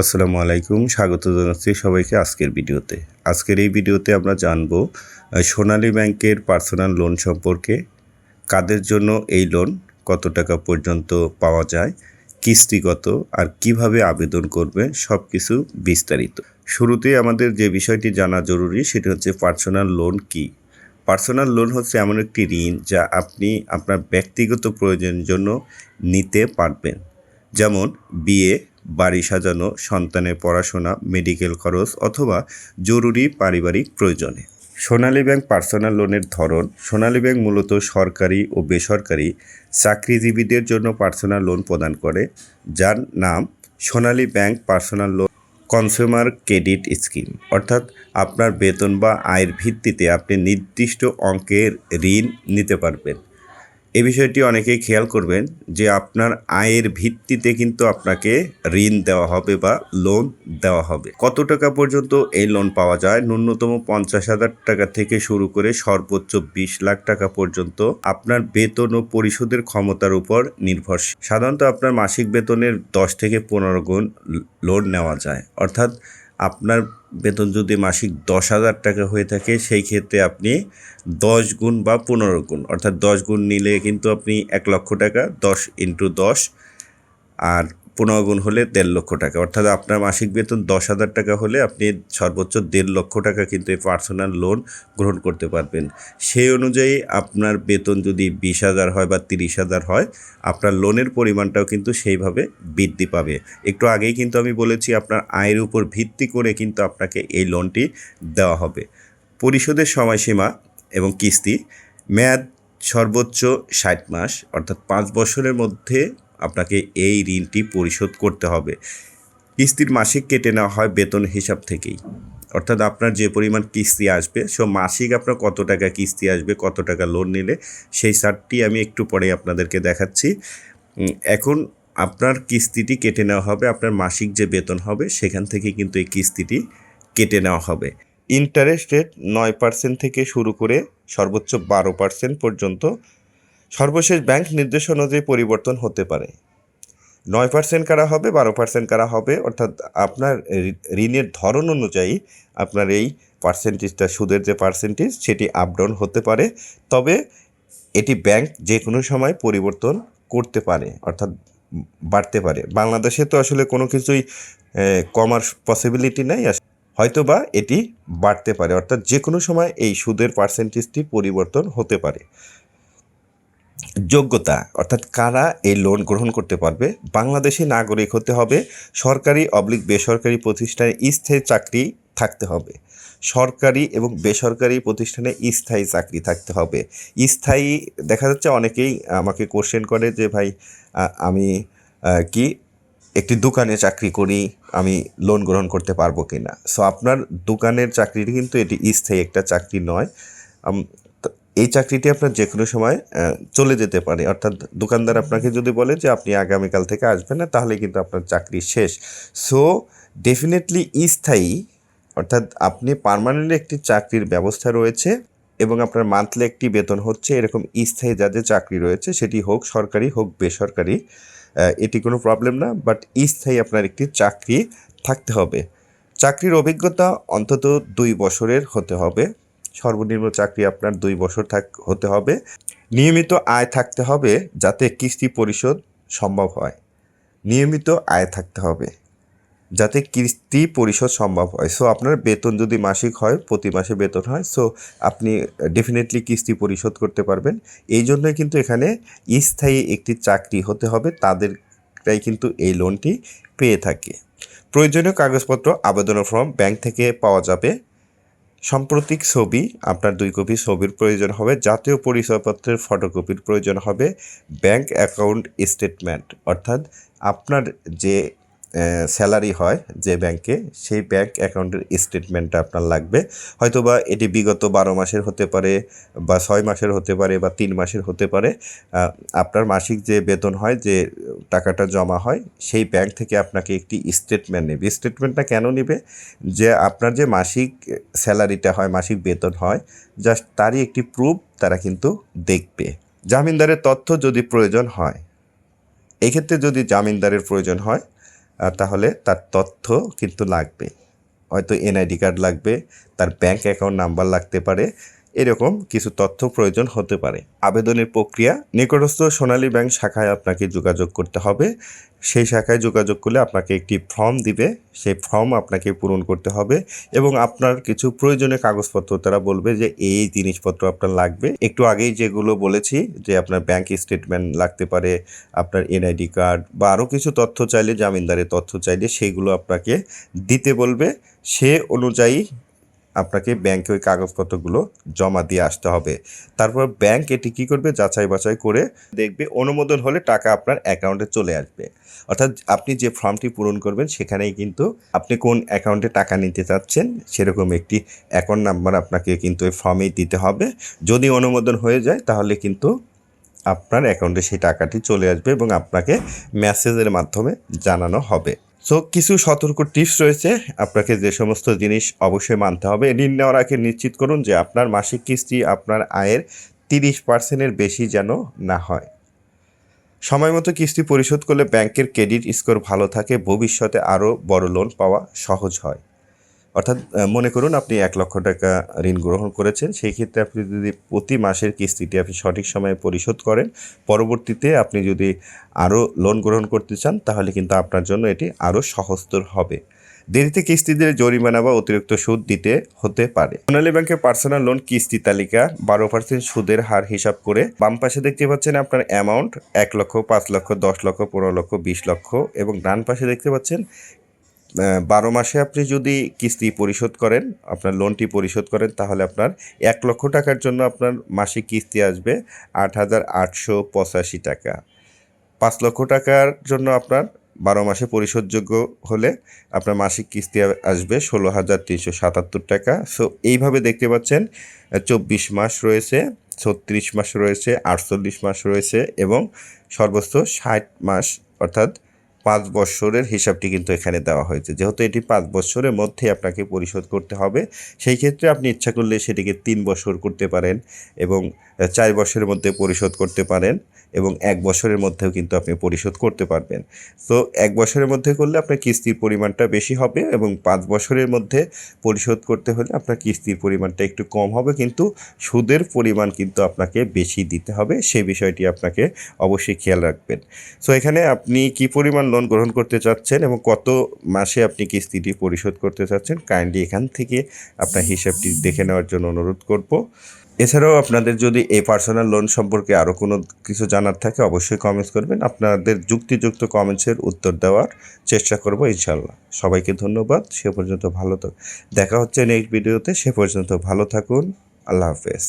আসসালামু আলাইকুম, স্বাগত জানাচ্ছি সবাইকে আজকের ভিডিওতে। আজকের এই ভিডিওতে আমরা জানব সোনালী ব্যাংকের পার্সোনাল লোন সম্পর্কে, কাদের জন্য এই লোন, কত টাকা পর্যন্ত পাওয়া যায় কিস্তি কত আর কীভাবে আবেদন করবে সব কিছু বিস্তারিত। শুরুতেই আমাদের যে বিষয়টি জানা জরুরি, সেটি হচ্ছে পার্সোনাল লোন কি? পার্সোনাল লোন হচ্ছে এমন একটি ঋণ যা আপনি আপনার ব্যক্তিগত প্রয়োজনের জন্য নিতে পারবেন। যেমন, বিয়ে বাড়ি সাজানো, সন্তানের পড়াশোনা মেডিকেল খরচ অথবা জরুরি পারিবারিক প্রয়োজনে। সোনালী ব্যাংক পার্সোনাল লোনের ধরন, সোনালী ব্যাংক মূলত সরকারি ও বেসরকারি চাকরিজীবীদের জন্য পার্সোনাল লোন প্রদান করে, যার নাম Sonali bank personal loan consumer credit scheme অর্থাৎ আপনার বেতন বা আয়ের ভিত্তিতে আপনি নির্দিষ্ট অঙ্কের ঋণ নিতে পারবেন। এই বিষয়টি অনেকেই খেয়াল করবেন যে আপনার আয়ের ভিত্তিতে কিন্তু আপনাকে ঋণ দেওয়া হবে বা লোন দেওয়া হবে। কত টাকা পর্যন্ত এই লোন পাওয়া যায়? ন্যূনতম পঞ্চাশ হাজার টাকা থেকে শুরু করে সর্বোচ্চ বিশ লাখ টাকা পর্যন্ত আপনার বেতন ও পরিশোধের ক্ষমতার উপর নির্ভরশীল। সাধারণত আপনার মাসিক বেতনের দশ থেকে পনেরো গুণ লোন নেওয়া যায়। অর্থাৎ আপনার বেতন যদি মাসিক দশ হাজার টাকা হয়ে থাকে, সেই ক্ষেত্রে আপনি দশ গুণ বা পনেরো গুণ, অর্থাৎ দশ গুণ নিলে কিন্তু আপনি এক লক্ষ টাকা, দশ ইন্টু দশ, আর পনেরো গুণ হলে দেড় লক্ষ টাকা। অর্থাৎ আপনার মাসিক বেতন দশ হাজার টাকা হলে আপনি সর্বোচ্চ দেড় লক্ষ টাকা কিন্তু এই পার্সোনাল লোন গ্রহণ করতে পারবেন। সেই অনুযায়ী আপনার বেতন যদি বিশ হাজার হয় বা তিরিশ হাজার হয়, আপনার লোনের পরিমাণটাও কিন্তু সেইভাবে বৃদ্ধি পাবে। একটু আগেই কিন্তু আমি বলেছি, আপনার আয়ের উপর ভিত্তি করে কিন্তু আপনাকে এই লোনটি দেওয়া হবে। পরিশোধের সময়সীমা এবং কিস্তি, মেয়াদ সর্বোচ্চ ষাট মাস, অর্থাৎ পাঁচ বছরের মধ্যে আপনাকে এই ঋণটি পরিশোধ করতে হবে। কিস্তির মাসিক কেটে নেওয়া হয় বেতন হিসাব থেকেই। অর্থাৎ আপনার যে পরিমাণ কিস্তি আসবে, সো মাসিক আপনার কত টাকা কিস্তি আসবে, কত টাকা লোন নিলে, সেই চার্টটি আমি একটু পরে আপনাদেরকে দেখাচ্ছি। এখন আপনার কিস্তিটি কেটে নেওয়া হবে, আপনার মাসিক যে বেতন হবে, সেখান থেকে কিন্তু এই কিস্তিটি কেটে নেওয়া হবে। ইন্টারেস্ট রেট নয় পার্সেন্ট থেকে শুরু করে সর্বোচ্চ বারো পার্সেন্ট পর্যন্ত সর্বশেষ ব্যাংক নির্দেশ অনুযায়ী পরিবর্তন হতে পারে। নয় পার্সেন্ট কারা হবে? বারো পার্সেন্ট কারা হবে? অর্থাৎ আপনার ঋণের ধরন অনুযায়ী আপনার এই পার্সেন্টেজটা সুদের যে পার্সেন্টেজ সেটি আপ ডাউন হতে পারে। তবে এটি ব্যাংক যে কোনো সময় পরিবর্তন করতে পারে, অর্থাৎ বাড়তে পারে। বাংলাদেশে তো আসলে কোনো কিছুই কমার পসিবিলিটি নাই। আস- হয়তোবা এটি বাড়তে পারে, অর্থাৎ যে কোনো সময় এই সুদের পার্সেন্টেজটি পরিবর্তন হতে পারে। যোগ্যতা, অর্থাৎ কারা এই লোন গ্রহণ করতে পারবে? বাংলাদেশে নাগরিক হতে হবে, সরকারি অবলিক বেসরকারি প্রতিষ্ঠানে স্থায়ী চাকরি থাকতে হবে। সরকারি এবং বেসরকারি প্রতিষ্ঠানে স্থায়ী চাকরি থাকতে হবে। স্থায়ী, দেখা যাচ্ছে অনেকেই আমাকে কোশ্চেন করে যে, ভাই আমি কি একটি দোকানে চাকরি করি, আমি লোন গ্রহণ করতে পারব কি না সো আপনার দোকানের চাকরিটি কিন্তু এটি স্থায়ী একটা চাকরি নয়। এই চাকরিটি আপনার যে কোনো সময় চলে যেতে পারে। অর্থাৎ দোকানদার আপনাকে যদি বলে যে আপনি আগামীকাল থেকে আসবেন না, তাহলে কিন্তু আপনার চাকরি শেষ। সো ডেফিনেটলি স্থায়ী, অর্থাৎ আপনি পার্মানেন্ট একটি চাকরির ব্যবস্থা রয়েছে এবং আপনার মান্থলি একটি বেতন হচ্ছে, এরকম স্থায়ী যাদের চাকরি রয়েছে, সেটি হোক সরকারি হোক বেসরকারি এটি কোনো প্রবলেম না বাট স্থায়ী আপনার একটি চাকরি থাকতে হবে। চাকরির অভিজ্ঞতা অন্তত দুই বছরের হতে হবে। সর্বনিম্ন চাকরি আপনার দুই বছর থাক, হতে হবে। নিয়মিত আয় থাকতে হবে যাতে কিস্তি পরিশোধ সম্ভব হয়। নিয়মিত আয় থাকতে হবে যাতে কিস্তি পরিশোধ সম্ভব হয়। সো আপনার বেতন যদি মাসিক হয়, প্রতি মাসে বেতন হয় সো আপনি ডেফিনেটলি কিস্তি পরিশোধ করতে পারবেন। এই জন্যই কিন্তু এখানে স্থায়ী একটি চাকরি হতে হবে, তাদেরটাই কিন্তু এই লোনটি পেয়ে থাকে। প্রয়োজনীয় কাগজপত্র, আবেদনের ফর্ম ব্যাংক থেকে পাওয়া যাবে। সাম্প্রতিক ছবি, আপনার দুই কপি ছবির প্রয়োজন হবে, জাতীয় পরিচয়পত্রের ফটোকপির প্রয়োজন হবে ব্যাংক অ্যাকাউন্ট স্টেটমেন্ট অর্থাৎ আপনার যে স্যালারি হয় যে ব্যাংকে, সেই ব্যাংক অ্যাকাউন্টের স্টেটমেন্টটা আপনার লাগবে। হয়তো বা এটি বিগত বারো মাসের হতে পারে বা ছয় মাসের হতে পারে বা তিন মাসের হতে পারে। আপনার মাসিক যে বেতন হয়, যে টাকাটা জমা হয়, সেই ব্যাংক থেকে আপনাকে একটি স্টেটমেন্ট নেবে। স্টেটমেন্টটা কেন নেবে? যে আপনার যে মাসিক স্যালারিটা হয়, মাসিক বেতন হয়, জাস্ট তারই একটি প্রুফ তারা কিন্তু দেখবে। জামিনদারের তথ্য যদি প্রয়োজন হয়, এক্ষেত্রে যদি জামিনদারের প্রয়োজন হয় তাহলে তার তথ্য কিন্তু লাগবে। হয়তো এনআইডি কার্ড লাগবে, তার ব্যাংক অ্যাকাউন্ট নাম্বার লাগতে পারে এরকম কিছু তথ্য প্রয়োজন হতে পারে। আবেদনের প্রক্রিয়া, নিকটস্থ সোনালী ব্যাংক শাখায় আপনাকে যোগাযোগ করতে হবে। সেই শাখায় যোগাযোগ করলে আপনাকে একটি ফর্ম দিবে। সেই ফর্ম আপনাকে পূরণ করতে হবে এবং আপনার কিছু প্রয়োজনীয় কাগজপত্র, তারা বলবে যে এই জিনিসপত্র আপনার লাগবে। একটু আগেই যেগুলো বলেছি, যে আপনার ব্যাংক স্টেটমেন্ট লাগতে পারে, আপনার এনআইডি কার্ড বা আরও কিছু তথ্য চাইলে, জামিনদারের তথ্য চাইলে সেইগুলো আপনাকে দিতে বলবে। সে অনুযায়ী আপনাকে ব্যাংকে ওই কাগজপত্রগুলো জমা দিয়ে আসতে হবে। তারপর ব্যাংক এটি কী করবে? যাচাই বাছাই করে দেখবে অনুমোদন হলে টাকা আপনার অ্যাকাউন্টে চলে আসবে। অর্থাৎ আপনি যে ফর্মটি পূরণ করবেন সেখানেই কিন্তু আপনি কোন অ্যাকাউন্টে টাকা নিতে চাচ্ছেন সেরকম একটি অ্যাকাউন্ট নাম্বার আপনাকে কিন্তু ওই ফর্মেই দিতে হবে। যদি অনুমোদন হয়ে যায় তাহলে কিন্তু আপনার অ্যাকাউন্টে সেই টাকাটি চলে আসবে এবং আপনাকে মেসেজের মাধ্যমে জানানো হবে। সো কিছু সতর্ক টিপস রয়েছে। আপনাকে যে সমস্ত জিনিস অবশ্যই মানতে হবে। ঋণ নেওয়ার আগে নিশ্চিত করুন যে আপনার মাসিক কিস্তি আপনার আয়ের তিরিশ পার্সেন্টের বেশি যেন না হয়। সময় মতো কিস্তি পরিশোধ করলে ব্যাংকের ক্রেডিট স্কোর ভালো থাকে। ভবিষ্যতে আরও বড় লোন পাওয়া সহজ হয়। অর্থাৎ মনে করুন আপনি এক লক্ষ টাকা ঋণ গ্রহণ করেছেন, সেই ক্ষেত্রে আপনি যদি প্রতি মাসের কিস্তিটি আপনি সঠিক সময়ে পরিশোধ করেন, পরবর্তীতে আপনি যদি আরও লোন গ্রহণ করতে চান, তাহলে কিন্তু আপনার জন্য এটি আরও সহজতর হবে। দেরিতে কিস্তি দিলে জরিমানা বা অতিরিক্ত সুদ দিতে হতে পারে। সোনালী ব্যাংকের পার্সোনাল লোন কিস্তি তালিকা বারো পার্সেন্ট সুদের হার হিসাব করে বাম পাশে দেখতে পাচ্ছেন আপনার অ্যামাউন্ট এক লক্ষ, পাঁচ লক্ষ, দশ লক্ষ, পনেরো লক্ষ, বিশ লক্ষ এবং ডান পাশে দেখতে পাচ্ছেন বারো মাসে আপনি যদি কিস্তি পরিশোধ করেন, আপনার লোনটি পরিশোধ করেন, তাহলে আপনার এক লক্ষ টাকার জন্য আপনার মাসিক কিস্তি আসবে আট হাজার আটশো পঁচাশি টাকা। পাঁচ লক্ষ টাকার জন্য আপনার বারো মাসে পরিশোধযোগ্য হলে আপনার মাসিক কিস্তি আসবে ষোলো হাজার তিনশো সাতাত্তর টাকা। সো এইভাবে দেখতে পাচ্ছেন চব্বিশ মাস রয়েছে, ছত্রিশ মাস রয়েছে, আটচল্লিশ মাস রয়েছে এবং সর্বোচ্চ ষাট মাস, অর্থাৎ পাঁচ বছরের হিসাবটি কিন্তু এখানে দেওয়া হয়েছে। যেহেতু এটি পাঁচ বছরের মধ্যে আপনাকে পরিশোধ করতে হবে, সেই ক্ষেত্রে আপনি ইচ্ছা করলে সেটিকে তিন বছর করতে পারেন এবং চার বছরের মধ্যে পরিশোধ করতে পারেন। এবং এক বছরের মধ্যেও কিন্তু আপনি পরিশোধ করতে পারবেন। তো এক বছরের মধ্যে করলে আপনার কিস্তির পরিমাণটা বেশি হবে এবং পাঁচ বছরের মধ্যে পরিশোধ করতে হলে আপনার কিস্তির পরিমাণটা একটু কম হবে, কিন্তু সুদের পরিমাণ কিন্তু আপনাকে বেশি দিতে হবে। সেই বিষয়টি আপনাকে অবশ্যই খেয়াল রাখবেন। সো এখানে আপনি কি পরিমাণ লোন গ্রহণ করতে চাচ্ছেন এবং কত মাসে আপনি কিস্তিটি পরিশোধ করতে চাচ্ছেন কাইন্ডলি এখান থেকে আপনার হিসাবটি দেখে নেওয়ার জন্য অনুরোধ করব। এছাড়াও আপনাদের যদি এই পার্সোনাল লোন সম্পর্কে আরও কোনো কিছু জানার থাকে, অবশ্যই কমেন্টস করবেন। আপনাদের যুক্তিযুক্ত কমেন্টসের উত্তর দেওয়ার চেষ্টা করব ইনশাল্লাহ সবাইকে ধন্যবাদ। সে পর্যন্ত ভালো থাক দেখা হচ্ছে নেক্সট ভিডিওতে সে পর্যন্ত ভালো থাকুন। আল্লাহ হাফেজ।